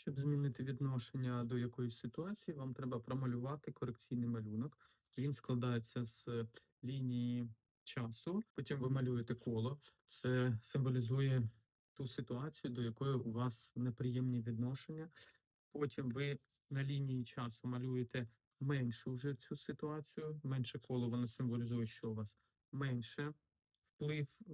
Щоб змінити відношення до якоїсь ситуації, вам треба промалювати корекційний малюнок. Він складається з лінії часу. Потім ви малюєте коло. Це символізує ту ситуацію, до якої у вас неприємні відношення. Потім ви на лінії часу малюєте меншу вже цю ситуацію. Менше коло воно символізує, що у вас менше вплив е,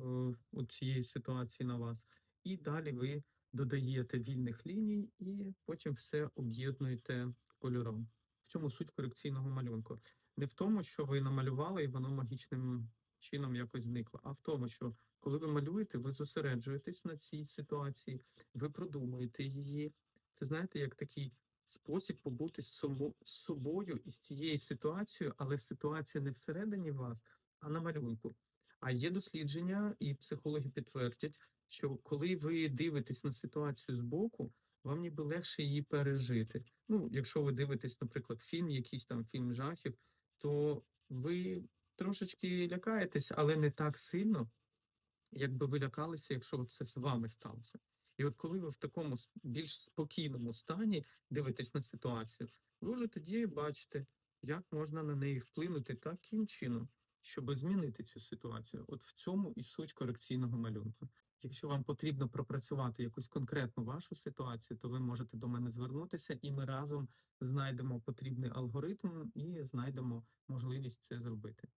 у цієї ситуації на вас. І далі ви додаєте вільних ліній і потім все об'єднуєте кольором. В чому суть корекційного малюнку? Не в тому, що ви намалювали і воно магічним чином якось зникло, а в тому, що коли ви малюєте, ви зосереджуєтесь на цій ситуації, ви продумуєте її. Це знаєте, як такий спосіб побути з собою і з цією ситуацією, але ситуація не всередині вас, а на малюнку. А є дослідження, і психологи підтвердять, що коли ви дивитесь на ситуацію збоку, вам ніби легше її пережити. Ну, якщо ви дивитесь, наприклад, фільм, якийсь там фільм жахів, то ви трошечки лякаєтесь, але не так сильно, якби ви лякалися, якщо це з вами сталося. І от коли ви в такому більш спокійному стані дивитесь на ситуацію, ви вже тоді бачите, як можна на неї вплинути таким чином, щоб змінити цю ситуацію. От в цьому і суть корекційного малюнку. Якщо вам потрібно пропрацювати якусь конкретну вашу ситуацію, то ви можете до мене звернутися, і ми разом знайдемо потрібний алгоритм і знайдемо можливість це зробити.